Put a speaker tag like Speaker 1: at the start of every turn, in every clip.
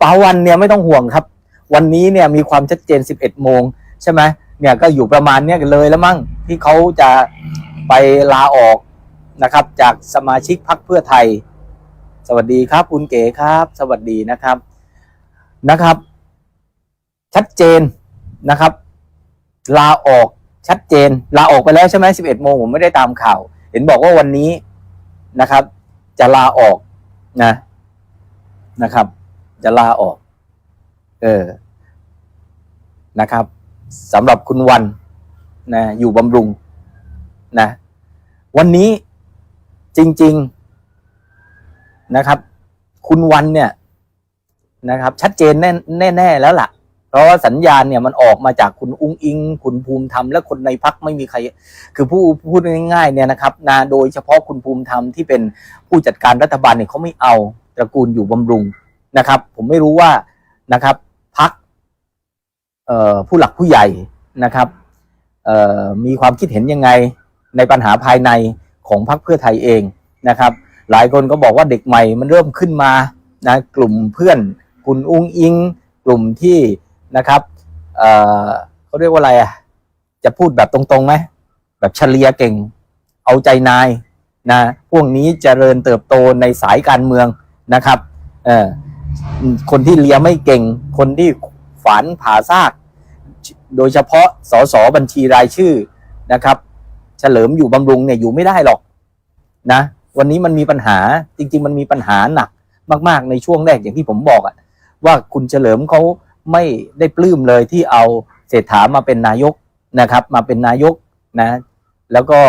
Speaker 1: ป๋าวันเนี่ยไม่ต้องห่วงครับ วันนี้เนี่ยมีความชัดเจน 11 โมงใช่ไหมเนี่ยก็อยู่ประมาณเนี้ยเลยแล้วมั้งที่เขาจะไปลาออกนะครับ จากสมาชิกพรรคเพื่อไทย สวัสดีครับ คุณเก๋ครับ สวัสดีนะครับนะครับ ชัดเจนนะครับ ลาออกชัดเจน ลาออกไปแล้วใช่ไหม11โมงผมไม่ได้ตามข่าว เห็นบอกว่าวันนี้นะครับ จะลาออกนะนะครับ จะลาออก เออนะครับสำหรับคุณวันนะอยู่บำรุงนะ วันนี้จริง ๆนะครับ คุณวันเนี่ยนะครับ ชัดเจนแน่แน่แล้วล่ะ เพราะว่าสัญญาณเนี่ยมันออกมาจากคุณอุ้งอิง คุณภูมิธรรมและคนในพักไม่มีใคร คือผู้พูดง่ายๆเนี่ยนะครับนะโดยเฉพาะคุณภูมิธรรมที่เป็นผู้จัดการรัฐบาลเนี่ยเขาไม่เอาตระกูลอยู่บำรุง นะครับ ผมไม่รู้ว่านะครับพักผู้หลักผู้ใหญ่นะครับมีความคิดเห็นยังไงในปัญหาภายในของพรรคเพื่อไทยเองนะครับ หลายคนก็บอกว่าเด็กใหม่มันเริ่มขึ้นมานะกลุ่มเพื่อนคุณอุ้งอิง กลุ่มที่นะครับเเขาเรียกว่าอะไรอะจะพูดแบบตรงๆไหมแบบเฉลียเก่ง เอาใจนายนะพวกนี้เจริญเติบโตในสายการเมืองนะครับ เออ คนที่เลียไม่เก่ง คนที่ฝันผ่าซาก โดยเฉพาะสสบัญชีรายชื่อนะครับ เฉลิมอยู่บำรุงเนี่ยอยู่ไม่ได้หรอกนะ วันนี้มันมีปัญหาจริง ๆ มันมีปัญหาหนักมาก ๆ ในช่วงแรกอย่างที่ผมบอกอะว่าคุณเฉลิมเขาไม่ได้ปลื้มเลยที่เอาเศรษฐามาเป็นนายกนะครับ มาเป็นนายกนะ แล้วก็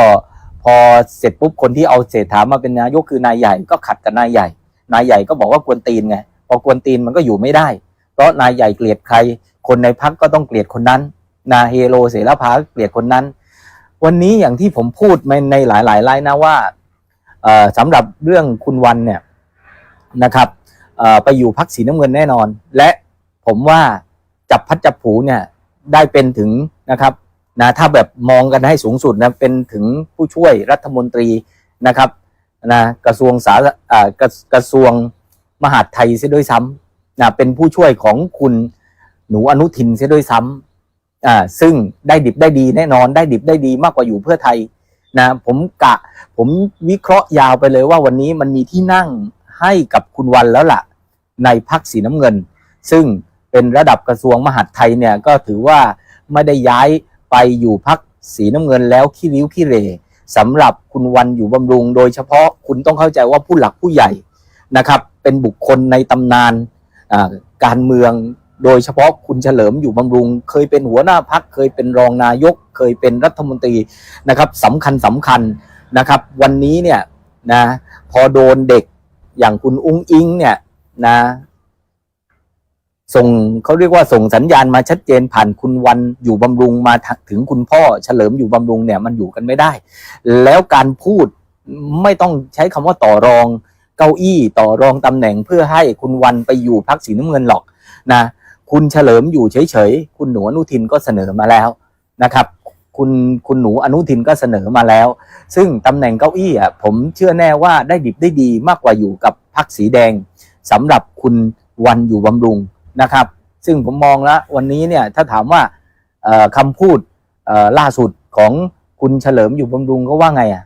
Speaker 1: พอเสร็จปุ๊บคนที่เอาเศรษฐามาเป็นนายกคือนายใหญ่ก็ขัดกับนายใหญ่ นายใหญ่ก็บอกว่ากวนตีนไง พอกวนตีนมันก็อยู่ไม่ได้ เพราะนายใหญ่เกลียดใคร คนในพักก็ต้องเกลียดคนนั้น นาเฮโรเสรพาเกลียดคนนั้น วันนี้อย่างที่ผมพูดในหลายๆไลน์นะว่าสำหรับเรื่องคุณวันเนี่ยนะครับไปอยู่พักสีน้ำเงินแน่นอน และผมว่าจับพัดจับผูเนี่ยได้เป็นถึงนะครับนะถ้าแบบมองกันให้สูงสุดนะเป็นถึงผู้ช่วยรัฐมนตรีนะครับนะกระทรวงสาอ่ากระกระทรวง มหาดไทยเสียด้วยซ้ำนะเป็นผู้ช่วยของคุณหนูอนุทินเสียด้วยซ้ำอ่าซึ่งได้ดิบได้ดีแน่นอนได้ดิบได้ดีมากกว่าอยู่เพื่อไทยนะผมกะผมวิเคราะห์ยาวไปเลยว่าวันนี้มันมีที่นั่งให้กับคุณวันแล้วล่ะ ในพักสีน้ำเงิน ซึ่งเป็นระดับกระทรวงมหาดไทยเนี่ยก็ถือว่าไม่ได้ย้ายไปอยู่พักสีน้ำเงินแล้วขี้ริ้วขี้เรสำหรับคุณวันอยู่บำรุง โดยเฉพาะคุณต้องเข้าใจว่าผู้หลักผู้ใหญ่นะครับ เป็นบุคคลในตำนานการเมือง โดยเฉพาะคุณเฉลิมอยู่บำรุง เคยเป็นหัวหน้าพักเคยเป็นรองนายก เคยเป็นรัฐมนตรีนะครับสำคัญสำคัญนะครับ วันนี้เนี่ยนะพอโดนเด็กอย่างคุณอุ้งอิงเนี่ยนะส่งเขาเรียกว่าส่งสัญญาณมาชัดเจนผ่านคุณวันอยู่บำรุงมาถึงคุณพ่อเฉลิมอยู่บำรุงเนี่ยมันอยู่กันไม่ได้ แล้วการพูดไม่ต้องใช้คำว่าต่อรอง เก้าอี้ต่อรองตำแหน่งเพื่อให้คุณวันไปอยู่พักสีน้ำเงินหรอกนะคุณเฉลิมอยู่เฉยๆ คุณหนูอนุทินก็เสนอมาแล้วนะครับ คุณคุณหนูอนุทินก็เสนอมาแล้ว ซึ่งตำแหน่งเก้าอี้อะผมเชื่อแน่ว่าได้ดิบได้ดีมากกว่าอยู่กับพักสีแดงสำหรับคุณวันอยู่บำรุงนะครับ ซึ่งผมมองแล้ววันนี้เนี่ยถ้าถามว่าเอ่อคำพูดล่าสุดของคุณเฉลิมอยู่บำรุงเขาว่าไงอะ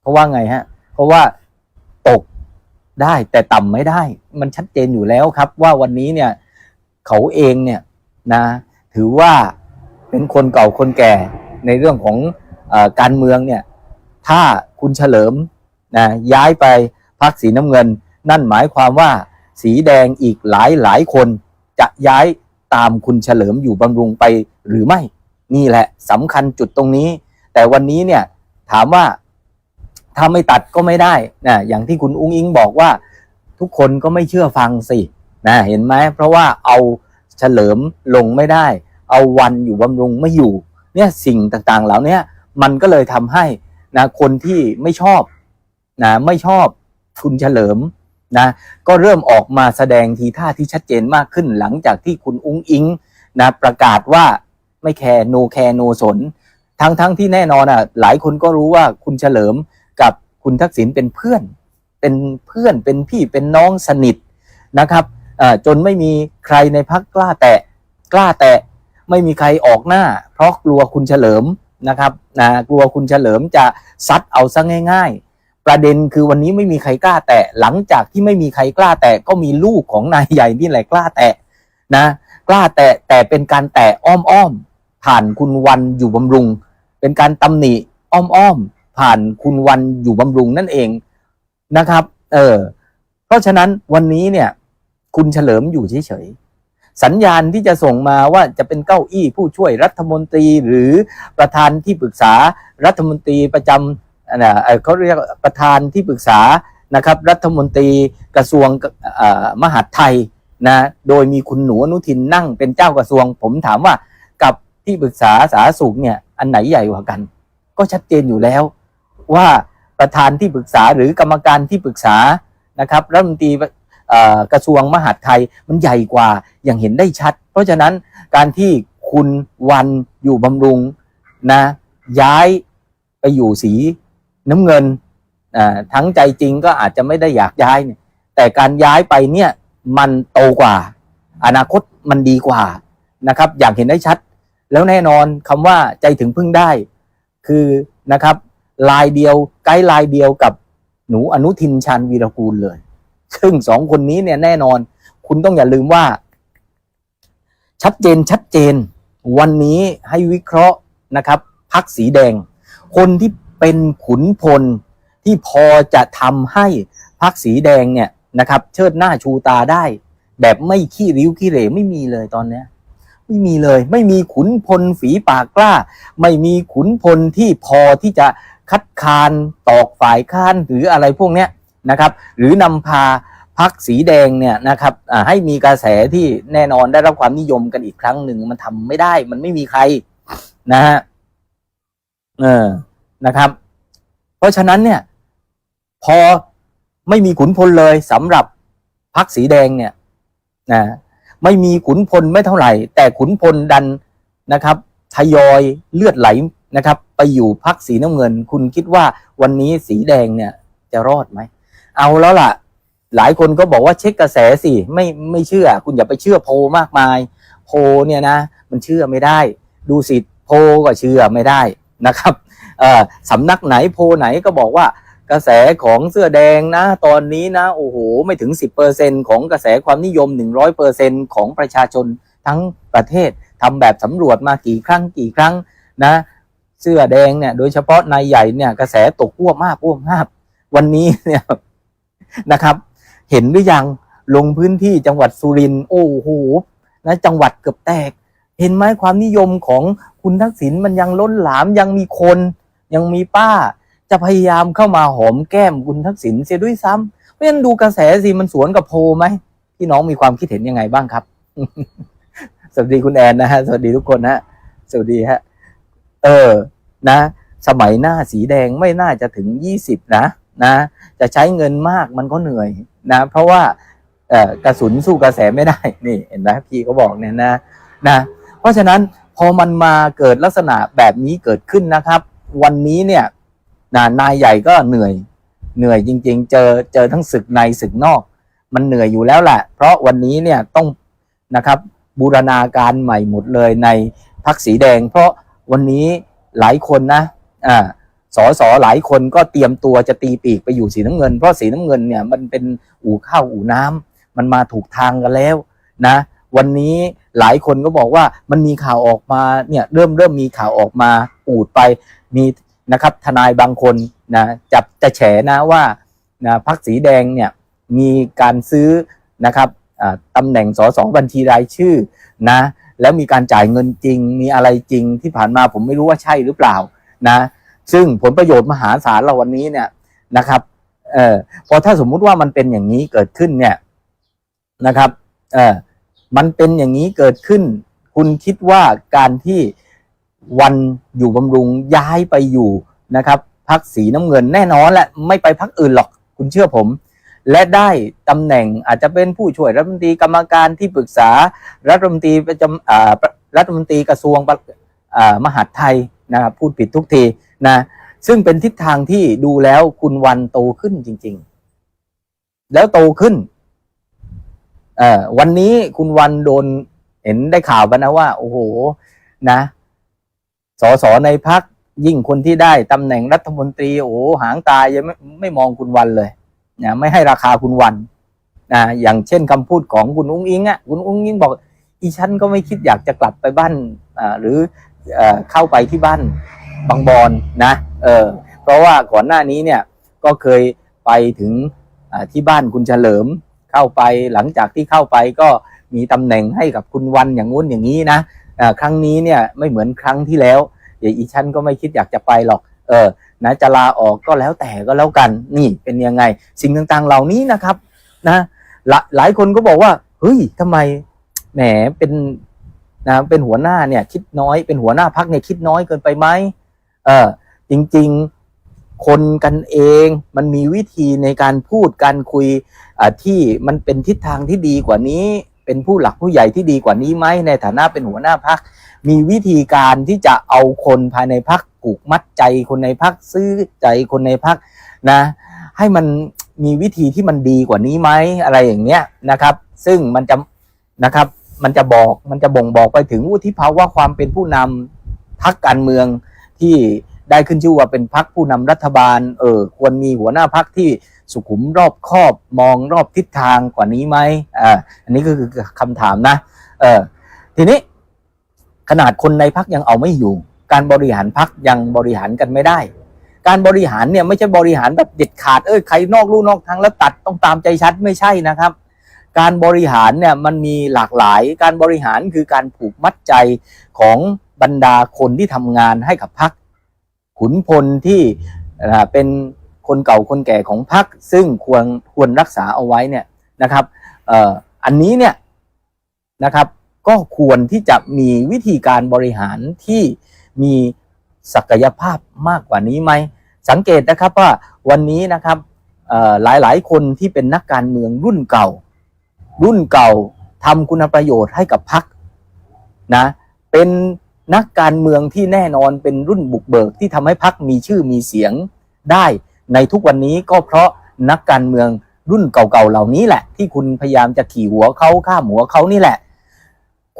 Speaker 1: เขาว่าไงฮะเพราะว่า ตกได้แต่ต่ำไม่ได้ มันชัดเจนอยู่แล้วครับ ว่าวันนี้เนี่ยเขาเองเนี่ยนะถือว่าเป็นคนเก่าคนแก่ในเรื่องของออการเมืองเนี่ยถ้าคุณเฉลิมนะย้ายไปพักสีน้ำเงิน นั่นหมายความว่าสีแดงอีกหลายหลายคนจะย้ายตามคุณเฉลิมอยู่บำรุงไปหรือไม่ นี่แหละสำคัญจุดตรงนี้ แต่วันนี้เนี่ยถามว่า ถ้าไม่ตัดก็ไม่ได้นะอย่างที่คุณอุ้งอิงบอกว่า ทุกคนก็ไม่เชื่อฟังสินะเห็นไหมเพราะว่าเอาเฉลิมลงไม่ได้ เอาวันอยู่บำรุงไม่อยู่ เนี่ยสิ่งต่างๆเหล่านี้มันก็เลยทำให้นะคนที่ไม่ชอบนะไม่ชอบคุณเฉลิมนะก็เริ่มออกมาแสดงทีท่าที่ชัดเจนมากขึ้นหลังจากที่คุณอุ้งอิงนะประกาศว่าไม่แคร์โนแคร์โนสน ทั้งๆทที่แน่นอนอะหลายคนก็รู้ว่าคุณเฉลิม กับคุณทักษิณเป็นเพื่อน เป็นเพื่อนเป็นพี่เป็นน้องสนิทนะครับจนไม่มีใครในพักกล้าแตะกล้าแตะไม่มีใครออกหน้า เพราะกลัวคุณเฉลิมนะครับนะกลัวคุณเฉลิมจะซัดเอาซะง่าย ๆ ประเด็นคือวันนี้ไม่มีใครกล้าแตะหลังจากที่ไม่มีใครกล้าแตะก็มีลูกของนายใหญ่นี่แหละกล้าแตะนะกล้าแตะแต่เป็นการแตะอ้อมๆผ่านคุณวันอยู่บำรุง เป็นการตำหนิอ้อมๆ ผ่านคุณวันอยู่บำรุงนั่นเองนะครับ เออ เพราะฉะนั้นวันนี้เนี่ย คุณเฉลิมอยู่เฉยๆสัญญาณที่จะส่งมาว่าจะเป็นเก้าอี้ผู้ช่วยรัฐมนตรีหรือประธานที่ปรึกษารัฐมนตรีประจำอ่าเขาเรียกประธานที่ปรึกษานะครับ รัฐมนตรีกระทรวงมหาดไทยนะโดยมีคุณหนูอนุทินนั่งเป็นเจ้ากระทรวง ผมถามว่ากับที่ปรึกษาสาธารณสุขเนี่ยอันไหนใหญ่กว่ากัน ก็ชัดเจนอยู่แล้ว ว่าประธานที่ปรึกษาหรือกรรมการที่ปรึกษานะครับรัฐมนตรีกระทรวงมหาดไทยมันใหญ่กว่าอย่างเห็นได้ชัด เพราะฉะนั้นการที่คุณวันอยู่บำรุงนะย้ายไปอยู่สีน้ำเงินทั้งใจจริงก็อาจจะไม่ได้อยากย้าย แต่การย้ายไปเนี่ยมันโตกว่า อนาคตมันดีกว่านะครับ อย่างเห็นได้ชัด แล้วแน่นอนคำว่าใจถึงพึ่งได้ คือนะครับ ลายเดียวไกด์ลายเดียวกับหนูอนุทินชาญวีรกูลเลย ซึ่งสองคนนี้เนี่ยแน่นอน คุณต้องอย่าลืมว่า ชัดเจนชัดเจน วันนี้ให้วิเคราะห์นะครับพักสีแดง คนที่เป็นขุนพลที่พอจะทำให้พักสีแดงเนี่ยนะครับ เชิดหน้าชูตาได้ แบบไม่ขี้ริ้วขี้เหร่ไม่มีเลยตอนเนี้ยไม่มีเลย ไม่มีขุนพลฝีปากกล้า ไม่มีขุนพลที่พอที่จะ คัดค้านตอกฝ่ายค้านหรืออะไรพวกเนี้ยนะครับ หรือนำพาพักสีแดงเนี่ยนะครับให้มีกระแสที่แน่นอนได้รับความนิยมกันอีกครั้งหนึ่งมันทำไม่ได้ มันไม่มีใครนะฮะเออนะครับ เพราะฉะนั้นเนี่ย พอไม่มีขุนพลเลยสำหรับพักสีแดงเนี่ยนะไม่มีขุนพลไม่เท่าไหร่ แต่ขุนพลดันนะครับทยอยเลือดไหล นะครับ ไปอยู่พักสีน้ำเงิน คุณคิดว่าวันนี้สีแดงเนี่ยจะรอดไหม เอาแล้วล่ะ หลายคนก็บอกว่าเช็คกระแสสิไม่ไม่เชื่อ คุณอย่าไปเชื่อโพลมากมาย โพลเนี่ยนะ มันเชื่อไม่ได้ ดูสิโพลก็เชื่อไม่ได้นะครับสำนักไหนโพลไหนก็บอกว่ากระแสของเสื้อแดงนะ ตอนนี้นะโอ้โหไม่ถึง 10%ของกระแสความนิยม 100%ของประชาชนทั้งประเทศทำแบบสำรวจมากี่ครั้งกี่ครั้งนะ เสื้อแดงเนี่ย โดยเฉพาะนายใหญ่เนี่ยกระแสตกอ้วมากอ้วมมากวันนี้เนี่ยนะครับ เห็นหรือยังลงพื้นที่จังหวัดสุรินทร์โอ้โหนะจังหวัดเกือบแตก เห็นไหมความนิยมของคุณทักษิณมันยังล้นหลามยังมีคน ยังมีป้า จะพยายามเข้ามาหอมแก้มคุณทักษิณเสียด้วยซ้ำเพราะฉะนั้นดูกระแสสิมันสวนกับโพไหมพี่น้องมีความคิดเห็นยังไงบ้างครับ สวัสดีคุณแอนนะฮะสวัสดีทุกคนนะฮะสวัสดีฮะ เออนะ สมัยหน้าสีแดงไม่น่าจะถึงยี่สิบนะนะ จะใช้เงินมากมันก็เหนื่อยนะ เพราะว่าเอ่อกระสุนสู้กระแสไม่ได้นี่เห็นไหมพี่เขาบอกเนี่ยนะนะ เพราะฉะนั้นพอมันมาเกิดลักษณะแบบนี้เกิดขึ้นนะครับ วันนี้เนี่ยนะนายใหญ่ก็เหนื่อย เหนื่อยจริง ๆ เจอเจอทั้งศึกในศึกนอก มันเหนื่อยอยู่แล้วแหละเพราะวันนี้เนี่ยต้องนะครับบูรณาการใหม่หมดเลยในพักสีแดง เพราะ วันนี้หลายคนนะอ่าสอสอหลายคนก็เตรียมตัวจะตีปีกไปอยู่สีน้ำเงิน เพราะสีน้ำเงินเนี่ยมันเป็นอู่ข้าวอู่น้ำมันมาถูกทางกันแล้วนะ วันนี้หลายคนก็บอกว่ามันมีข่าวออกมาเนี่ยเริ่มเริ่มมีข่าวออกมาอูดไปมีนะครับทนายบางคนนะจับจะแฉนะว่านะพักสีแดงเนี่ยมีการซื้อนะครับตำแหน่งสสบัญชีรายชื่อนะ แล้วมีการจ่ายเงินจริง มีอะไรจริงที่ผ่านมาผมไม่รู้ว่าใช่หรือเปล่านะ ซึ่งผลประโยชน์มหาศาลเราวันนี้เนี่ยนะครับเออพอถ้าสมมุติว่ามันเป็นอย่างนี้เกิดขึ้นเนี่ยนะครับเออมันเป็นอย่างนี้เกิดขึ้น คุณคิดว่าการที่วันอยู่บำรุงย้ายไปอยู่นะครับพักสีน้ำเงินแน่นอนแหละไม่ไปพักอื่นหรอกคุณเชื่อผม และได้ตำแหน่งอาจจะเป็นผู้ช่วยรัฐมนตรีกรรมการที่ปรึกษารัฐมนตรีประจำรัฐมนตรีกระทรวงมหาดไทยนะครับพูดผิดทุกทีนะซึ่งเป็นทิศทางที่ดูแล้วคุณวันโตขึ้นจริง ๆ แล้วโตขึ้นวันนี้คุณวันโดนเห็นได้ข่าวไปนะว่า โอ้โหนะสสในพักยิ่งคนที่ได้ตำแหน่งรัฐมนตรี โอ้หางตายังไม่ไม่มองคุณวันเลย นะไม่ให้ราคาคุณวันนะอย่างเช่นคำพูดของคุณอุ้งอิงอะคุณอุ้งอิงบอก อีฉันก็ไม่คิดอยากจะกลับไปบ้านอ่าหรือเอ่อเข้าไปที่บ้านบางบอนนะเออเพราะว่าก่อนหน้านี้เนี่ยก็เคยไปถึงอ่าที่บ้านคุณเฉลิมเข้าไปหลังจากที่เข้าไปก็มีตำแหน่งให้กับคุณวันอย่างงู้นอย่างนี้นะอ่าครั้งนี้เนี่ยไม่เหมือนครั้งที่แล้วเดี๋ยวอีฉันก็ไม่คิดอยากจะไปหรอก เออ นะจะลาออกก็แล้วแต่ก็แล้วกัน นี่เป็นยังไง สิ่งต่างๆเหล่านี้นะครับนะหลาหลายคนก็บอกว่าเฮ้ยทำไมแหมเป็นนะเป็นหัวหน้าเนี่ยคิดน้อยเป็นหัวหน้าพักเนี่ยคิดน้อยเกินไปไหมเออจริง ๆ คนกันเองมันมีวิธีในการพูดการคุยอ่าที่มันเป็นทิศทางที่ดีกว่านี้ เป็นผู้หลักผู้ใหญ่ที่ดีกว่านี้ไหมในฐานะเป็นหัวหน้าพักมีวิธีการที่จะเอาคนภายในพักผูกมัดใจคนในพักซื้อใจคนในพักนะ ให้มันมีวิธีที่มันดีกว่านี้ไหมอะไรอย่างเนี้ยนะครับ ซึ่งมันจะนะครับ มันจะบอกมันจะบ่งบอกไปถึงวุฒิภาวะความเป็นผู้นำพักการเมืองที่ได้ขึ้นชื่อว่าเป็นพักผู้นำรัฐบาล เออควรมีหัวหน้าพักที่สุขุมรอบคอบมองรอบทิศทางกว่านี้ไหมอ่าอันนี้ก็คือคำถามนะ เออทีนี้ขนาดคนในพักยังเอาไม่อยู่ การบริหารพักยังบริหารกันไม่ได้ การบริหารเนี่ยไม่ใช่บริหารแบบเด็ดขาดเอ้ยใครนอกลู่นอกทางแล้วตัดต้องตามใจชัดไม่ใช่นะครับ การบริหารเนี่ยมันมีหลากหลาย การบริหารคือการผูกมัดใจของบรรดาคนที่ทำงานให้กับพักขุนพลที่เป็นคนเก่าคนแก่ของพักซึ่งควรควรรักษาเอาไว้เนี่ยนะครับออันนี้เนี่ยนะครับก็ควรที่จะมีวิธีการบริหารที่ มีศักยภาพมากกว่านี้ไหม สังเกตนะครับว่าวันนี้นะครับหลายหลายคนที่เป็นนักการเมืองรุ่นเก่า รุ่นเก่าทำคุณประโยชน์ให้กับพรรคนะเป็นนักการเมืองที่แน่นอนเป็นรุ่นบุกเบิกที่ทำให้พรรคมีชื่อมีเสียงได้ในทุกวันนี้ก็เพราะนักการเมืองรุ่นเก่าๆเหล่านี้แหละ ที่คุณพยายามจะขี่หัวเขาข้ามหัวเขานี่แหละ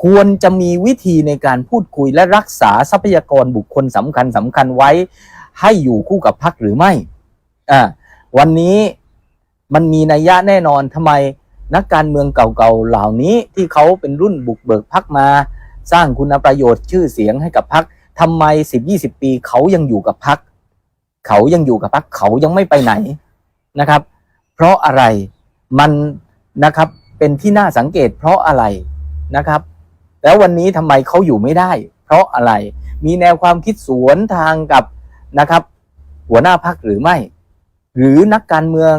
Speaker 1: ควรจะมีวิธีในการพูดคุยและรักษาทรัพยากรบุคคลสำคัญสำคัญไว้ ให้อยู่คู่กับพรรคหรือไม่อ่าวันนี้มันมีนัยยะแน่นอนทำไมนักการเมืองเก่าๆเหล่านี้ที่เขาเป็นรุ่นบุกเบิกพรรคมา สร้างคุณประโยชน์ชื่อเสียงให้กับพรรคทำไม10-20ปีเขายังอยู่กับพรรคเขายังอยู่กับพรรคเขายังไม่ไปไหนนะครับ เพราะอะไรมันนะครับเป็นที่น่าสังเกตเพราะอะไรนะครับ แล้ววันนี้ทำไมเขาอยู่ไม่ได้ เพราะอะไรมีแนวความคิดสวนทางกับนะครับ หัวหน้าพักหรือไม่ หรือนักการเมือง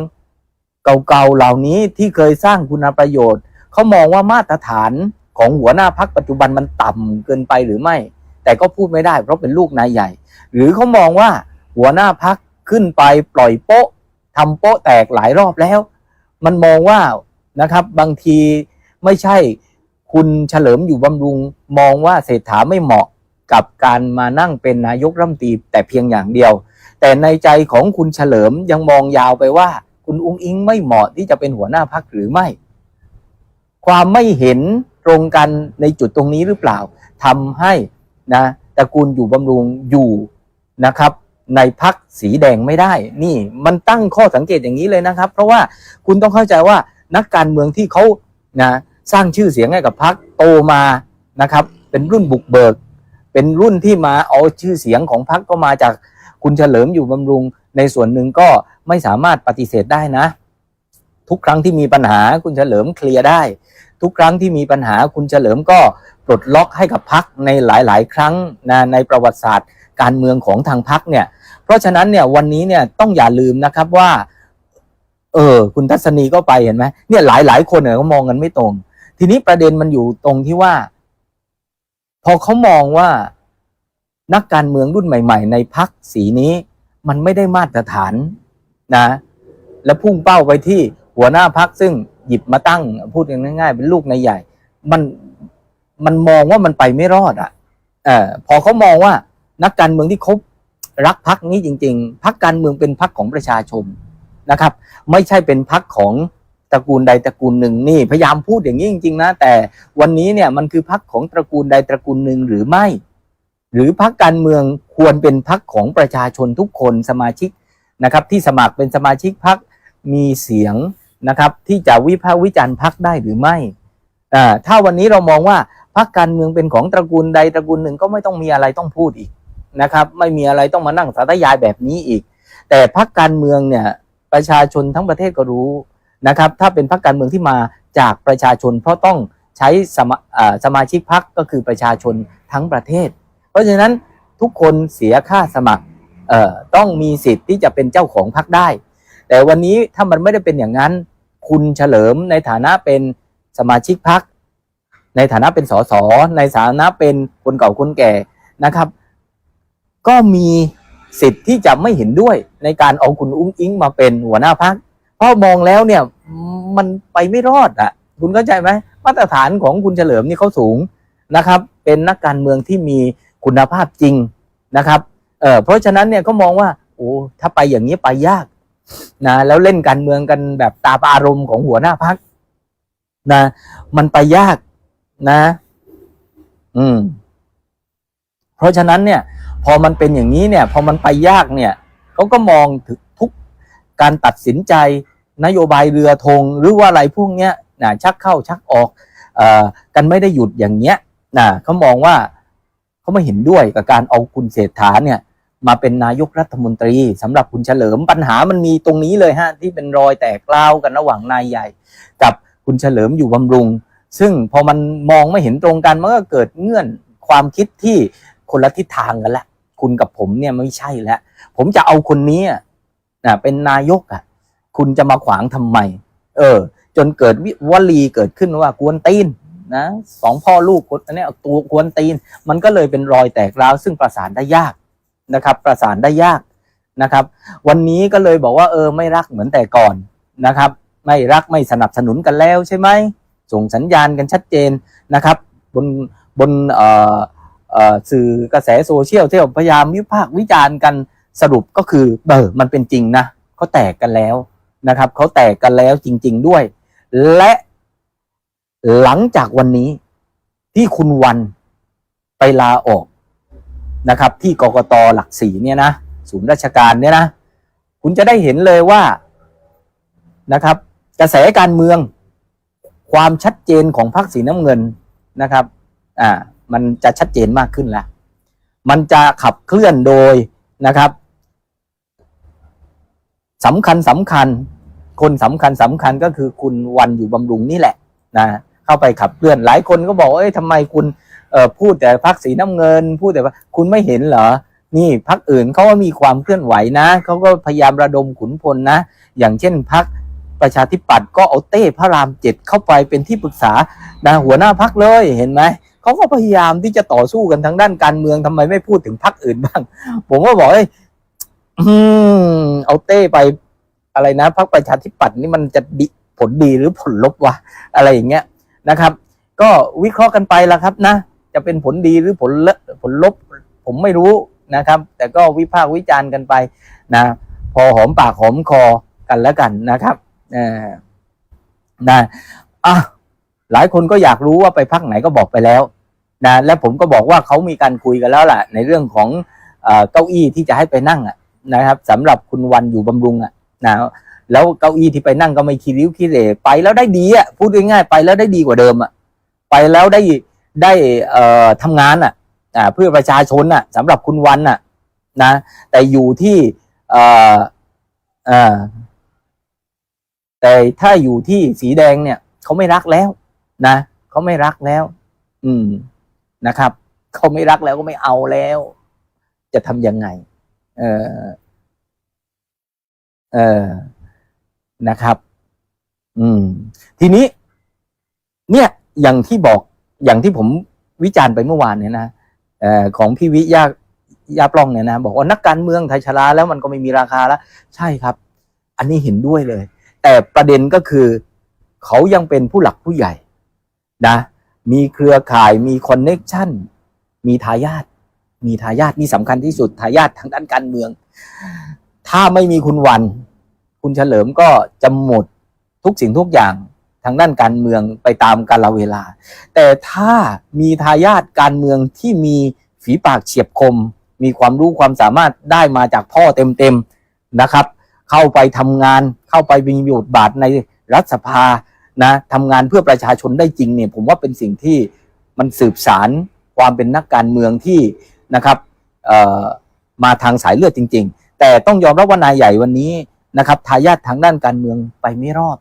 Speaker 1: เก่าๆเหล่านี้ที่เคยสร้างคุณประโยชน์เขามองว่ามาตรฐานของหัวหน้าพักปัจจุบันมันต่ำเกินไปหรือไม่ แต่ก็พูดไม่ได้ เพราะเป็นลูกนายใหญ่ หรือเขามองว่าหัวหน้าพักขึ้นไปปล่อยโป๊ะทำโป๊ะแตกหลายรอบแล้ว มันมองว่านะครับบางทีไม่ใช่ คุณเฉลิมอยู่บำรุงมองว่าเศรษฐาไม่เหมาะกับการมานั่งเป็นนายกรัฐมนตรีแต่เพียงอย่างเดียว แต่ในใจของคุณเฉลิมยังมองยาวไปว่า คุณอุ้งอิงไม่เหมาะที่จะเป็นหัวหน้าพักหรือไม่ ความไม่เห็นตรงกันในจุดตรงนี้หรือเปล่าทำให้นะตระกูลอยู่บำรุงอยู่นะครับ ในพักสีแดงไม่ได้ นี่มันตั้งข้อสังเกตอย่างนี้เลยนะครับ เพราะว่าคุณต้องเข้าใจว่านักการเมืองที่เขานะ สร้างชื่อเสียงให้กับพรรคโตมานะครับ เป็นรุ่นบุกเบิก เป็นรุ่นที่มาเอาชื่อเสียงของพรรคก็มาจากคุณเฉลิมอยู่บำรุง ในส่วนหนึ่งก็ไม่สามารถปฏิเสธได้นะ ทุกครั้งที่มีปัญหาคุณเฉลิมเคลียร์ได้ ทุกครั้งที่มีปัญหาคุณเฉลิมก็ปลดล็อกให้กับพรรคในหลาย ๆ ครั้งนะในประวัติศาสตร์ การเมืองของทางพรรคเนี่ย เพราะฉะนั้นเนี่ยวันนี้เนี่ยต้องอย่าลืมนะครับว่า เออ คุณทัศนีก็ไปเห็นไหมเนี่ยหลาย ๆ คนเนี่ยเขามองกันไม่ตรง ทีนี้ประเด็นมันอยู่ตรงที่ว่า พอเขามองว่านักการเมืองรุ่นใหม่ ๆ ในพักสีนี้ มันไม่ได้มาตรฐานนะ แล้วพุ่งเป้าไปที่หัวหน้าพักซึ่งหยิบมาตั้ง พูดง่ายๆ เป็นลูกนายใหญ่ มันมันมองว่ามันไปไม่รอดอะเออพอเขามองว่านักการเมืองที่เขารักพักนี้จริง ๆ พักการเมืองเป็นพักของประชาชนนะครับ ไม่ใช่เป็นพักของ ตระกูลใดตระกูลหนึ่งนี่พยายามพูดอย่างนี้จริงๆนะแต่วันนี้เนี่ยมันคือพักของตระกูลใดตระกูลหนึ่งหรือไม่ หรือพักการเมืองควรเป็นพักของประชาชนทุกคนสมาชิกนะครับ ที่สมัครเป็นสมาชิกพักมีเสียงนะครับที่จะวิพากษ์วิจารณ์พักได้หรือไม่ถ้าวันนี้เรามองว่าพักการเมืองเป็นของตระกูลใดตระกูลหนึ่งก็ไม่ต้องมีอะไรต้องพูดอีกนะครับ ไม่มีอะไรต้องมานั่งสาธยายแบบนี้อีก แต่พักการเมืองเนี่ยประชาชนทั้งประเทศก็รู้ นะครับถ้าเป็นพักการเมืองที่มาจากประชาชน เพราะต้องใช้สมาสมาชิกพักก็คือประชาชนทั้งประเทศ เพราะฉะนั้นทุกคนเสียค่าสมัครต้องมีสิทธิ์ที่จะเป็นเจ้าของพักได้ แต่วันนี้ถ้ามันไม่ได้เป็นอย่างนั้น คุณเฉลิมในฐานะเป็นสมาชิกพักในฐานะเป็นสสในฐานะเป็นคนเก่าคนแก่นะครับ ก็มีสิทธิ์ที่จะไม่เห็นด้วยในการเอาคุณอุ้งอิงมาเป็นหัวหน้าพัก เพราะมองแล้วเนี่ยมันไปไม่รอดอะ คุณเข้าใจไหมมาตรฐานของคุณเฉลิมนี่เขาสูงนะครับ เป็นนักการเมืองที่มีคุณภาพจริงนะครับเออเพราะฉะนั้นเนี่ยเขามองว่าโอ้ถ้าไปอย่างนี้ไปยากนะแล้วเล่นการเมืองกันแบบตามอารมณ์ของหัวหน้าพักนะมันไปยากนะ อืม เพราะฉะนั้นเนี่ย พอมันเป็นอย่างนี้เนี่ย พอมันไปยากเนี่ยเขาก็มองถึงทุกการตัดสินใจ นโยบายเรือธงหรือว่าอะไรพวกเนี้ยนะชักเข้าชักออกอกันไม่ได้หยุดอย่างเงี้ยนะเขามองว่าเขาไม่เห็นด้วยกับการเอาคุณเศรษฐาเนี่ยมาเป็นนายกรัฐมนตรีสำหรับคุณเฉลิมปัญหามันมีตรงนี้เลยฮะที่เป็นรอยแตกเล่าวกันระหว่างนายใหญ่ กับคุณเฉลิมอยู่บำรุง ซึ่งพอมันมองไม่เห็นตรงกันมันก็เกิดเงื่อนความคิดที่คนละทิศทางกันละคุณกับผมเนี่ยไม่ใช่แล้วผมจะเอาคนนี้นะเป็นนายกอะ คุณจะมาขวางทำไม เออ จนเกิดวลีเกิดขึ้นว่ากวนตีนนะสองพ่อลูกคนนี้ตัวกวนตีน มันก็เลยเป็นรอยแตกร้าวซึ่งประสานได้ยากนะครับ ประสานได้ยากนะครับ วันนี้ก็เลยบอกว่าเออไม่รักเหมือนแต่ก่อนนะครับ ไม่รักไม่สนับสนุนกันแล้วใช่ไหมส่งสัญญาณกันชัดเจนนะครับ บนบนเอ่อเอ่อสื่อกระแสโซเชียลที่พยายามวิพากษ์วิจารณ์กันสรุปก็คือเออมันเป็นจริงนะเขาแตกกันแล้ว นะครับเขาแตกกันแล้วจริง ๆด้วย และหลังจากวันนี้ที่คุณวันไปลาออกนะครับ ที่กกตหลักสี่เนี่ยนะศูนย์ราชการเนี่ยนะ คุณจะได้เห็นเลยว่านะครับ กระแสการเมือง ความชัดเจนของพรรคสีน้ำเงินนะครับอ่ามันจะชัดเจนมากขึ้นแล้ว มันจะขับเคลื่อนโดยนะครับ สำคัญสำคัญ คนสำคัญสำคัญก็คือคุณวันอยู่บำรุงนี่แหละนะเข้าไปขับเคลื่อนหลายคนก็บอกเอ้ยทำไมคุณเพูดแต่พรรคสีน้ำเงิน พูดแต่ว่าคุณไม่เห็นเหรอนี่พรรคอื่นเขาก็มีความเคลื่อนไหวนะเขาก็พยายามระดมขุนพลนะ อย่างเช่นพรรคประชาธิปัตย์ก็เอาเต้พระรามเจ็ดเข้าไปเป็นที่ปรึกษานะหัวหน้าพรรคเลยเห็นไหมเขาก็พยายามที่จะต่อสู้กันทางด้านการเมืองทำไมไม่พูดถึงพรรคอื่นบ้าง ผมก็บอกเอ้ย อืมเอาเต้ไปอะไรนะพรรคประชาธิปัตย์นี่มันจะดีผลดีหรือผลลบวะอะไรอย่างเงี้ยนะครับ ก็วิเคราะห์กันไปละครับนะ จะเป็นผลดีหรือผลลผลลบ ผมไม่รู้นะครับ แต่ก็วิพากษ์วิจารณ์กันไปนะ พอหอมปากหอมคอกันแล้วกันนะครับเออนะอะหลายคนก็อยากรู้ว่าไปพักไหนก็บอกไปแล้วนะและผมก็บอกว่าเขามีการคุยกันแล้วล่ะ ในเรื่องของเอ่อเก้าอี้ที่จะให้ไปนั่งอะ นะครับสำหรับคุณวันอยู่บำรุงอะนะแล้วเก้าอี้ที่ไปนั่งก็ไม่คีริ้วคีเหร่ไปแล้วได้ดีอะพูดง่ายๆไปแล้วได้ดีกว่าเดิมอะไปแล้วได้ได้เอ่อทำงานอะอ่าเพื่อประชาชนอะสำหรับคุณวันอะนะแต่อยู่ที่เอ่อเอ่อแต่ถ้าอยู่ที่สีแดงเนี่ยเขาไม่รักแล้ว นะเขาไม่รักแล้ว อืมนะครับเขาไม่รักแล้วก็ไม่เอาแล้ว จะทำยังไง เออเออนะครับ อืม ทีนี้ เนี่ย อย่างที่บอกอย่างที่ผมวิจารณ์ไปเมื่อวานเนี่ยนะเอ่อของพี่วิยายาปล้องเนี่ยนะบอกว่านักการเมืองไทยชราแล้วมันก็ไม่มีราคาแล้ว ใช่ครับ อันนี้เห็นด้วยเลย แต่ประเด็นก็คือ เขายังเป็นผู้หลักผู้ใหญ่ นะ มีเครือข่ายมีคอนเน็ชันมีทายาท มีทายาทนี่สำคัญที่สุดทายาททางด้านการเมือง ถ้าไม่มีคุณวัน คุณเฉลิมก็จะหมดทุกสิ่งทุกอย่างทางด้านการเมืองไปตามกาลเวลา แต่ถ้ามีทายาทการเมืองที่มีฝีปากเฉียบคม มีความรู้ความสามารถได้มาจากพ่อเต็มๆนะครับ เข้าไปทำงานเข้าไปมีบทบาทในรัฐสภานะทำงานเพื่อประชาชนได้จริงเนี่ยผมว่าเป็นสิ่งที่มันสืบสารความเป็นนักการเมืองที่ นะครับมาทางสายเลือดจริง ๆ แต่ต้องยอมรับว่านายใหญ่วันนี้นะครับทายาททางด้านการเมืองไปไม่รอด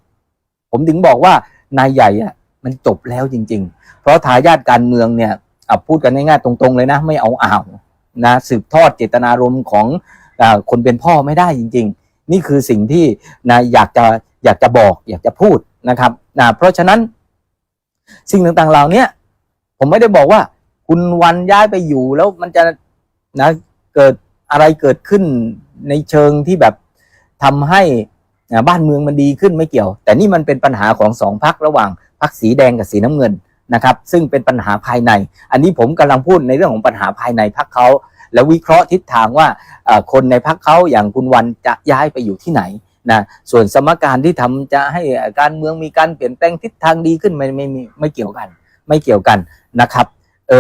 Speaker 1: ผมถึงบอกว่านายใหญ่อะมันจบแล้วจริง ๆ เพราะทายาทการเมืองเนี่ยพูดกันง่ายๆตรงๆเลยนะไม่เอาอ่าวนะสืบทอดเจตนารมณ์ของอคนเป็นพ่อไม่ได้จริง ๆ นี่คือสิ่งที่นะอยากจะอยากจะบอก อยากจะพูดนะครับนะเพราะฉะนั้นสิ่งต่างๆเหล่านี้ผมไม่ได้บอกว่า คุณวันย้ายไปอยู่แล้วมันจะนะเกิดอะไรเกิดขึ้นในเชิงที่แบบทำให้บ้านเมืองมันดีขึ้นไม่เกี่ยว แต่นี่มันเป็นปัญหาของสองพักระหว่างพักสีแดงกับสีน้ำเงินนะครับ ซึ่งเป็นปัญหาภายใน อันนี้ผมกำลังพูดในเรื่องของปัญหาภายในพักเขาแล้ววิเคราะห์ทิศทางว่าคนในพักเขาอย่างคุณวันจะย้ายไปอยู่ที่ไหนนะส่วนสมการที่ทำจะให้การเมืองมีการเปลี่ยนแปลงทิศทางดีขึ้นไม่ไม่ไม่ไม่เกี่ยวกัน ไม่เกี่ยวกันนะครับ